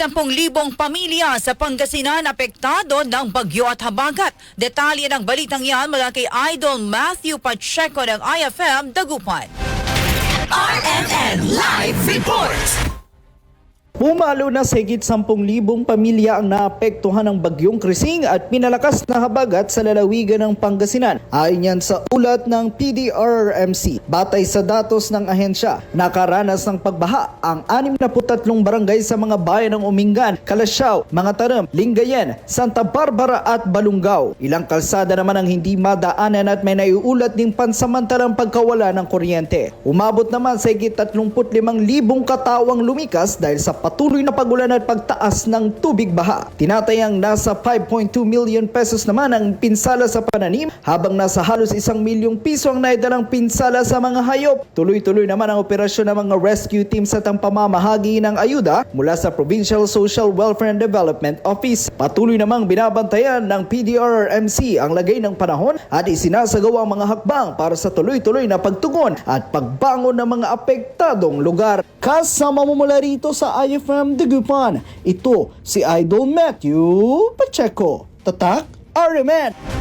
10,000 pamilya sa Pangasinan apektado ng bagyo at habagat. Detalye ng balitang yan mula kay Idol Matthew Pacheco ng IFM Dagupan. RMN Live Report! Pumalo na sa higit 10,000 pamilya ang naapektuhan ng bagyong Krising at pinalakas na habagat sa lalawigan ng Pangasinan. Ayon yan sa ulat ng PDRRMC. Batay sa datos ng ahensya, nakaranas ng pagbaha ang 63 barangay sa mga bayan ng Umingan, Kalasyaw, Mga Taram, Lingayen, Santa Barbara at Balungaw. Ilang kalsada naman ang hindi madaanan at may naiulat ding pansamantalang pagkawala ng kuryente. Umabot naman sa higit 35,000 katawang lumikas dahil sa patuloy na pagulan at pagtaas ng tubig baha. Tinatayang nasa 5.2 million pesos naman ang pinsala sa pananim habang nasa halos isang milyong piso ang naidalang pinsala sa mga hayop. Tuloy-tuloy naman ang operasyon ng mga rescue teams at ang pamamahagi ng ayuda mula sa Provincial Social Welfare and Development Office. Patuloy namang binabantayan ng PDRRMC ang lagay ng panahon at isinasagawa ang mga hakbang para sa tuloy-tuloy na pagtugon at pagbangon ng mga apektadong lugar. Kasama mo mula rito sa IFM Dagupan, ito si Idol Matthew Pacheco. Tatak, RMN!